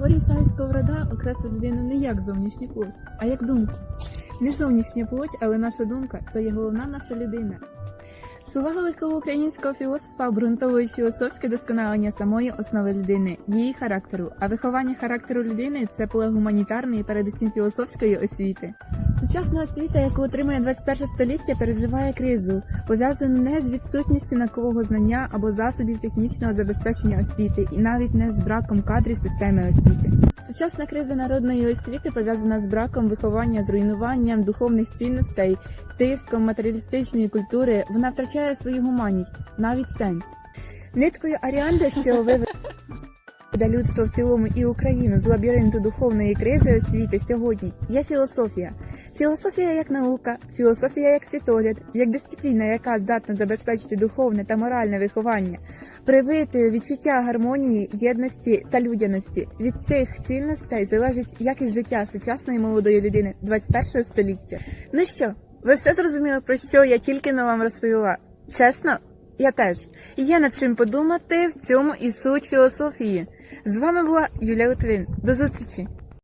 Горій сковорода окреслив людину не як зовнішню плоть, а як думку. Не зовнішня плоть, але наша думка то є головна наша людина. Слова великого українського філософа обґрунтовують філософське досконалення самої основи людини, її характеру, а виховання характеру людини це поле гуманітарної, передусім філософської освіти. Сучасна освіта, яку отримує 21 століття, переживає кризу, пов'язану не з відсутністю наукового знання або засобів технічного забезпечення освіти, і навіть не з браком кадрів системи освіти. Сучасна криза народної освіти пов'язана з браком виховання, зруйнуванням духовних цінностей, тиском матеріалістичної культури. Вона втрачає свою гуманність, навіть сенс. Ниткою Аріанди, що виведе людство в цілому і Україну з лабіринту духовної кризи освіти сьогодні є філософія. Філософія як наука, філософія як світогляд, як дисципліна, яка здатна забезпечити духовне та моральне виховання, привити відчуття гармонії, єдності та людяності. Від цих цінностей залежить якість життя сучасної молодої людини 21 століття. Ну що, ви все зрозуміли, про що я тільки но вам розповіла? Чесно? Я теж. Є над чим подумати в цьому і суть філософії. З вами була Юлія Литвин. До зустрічі!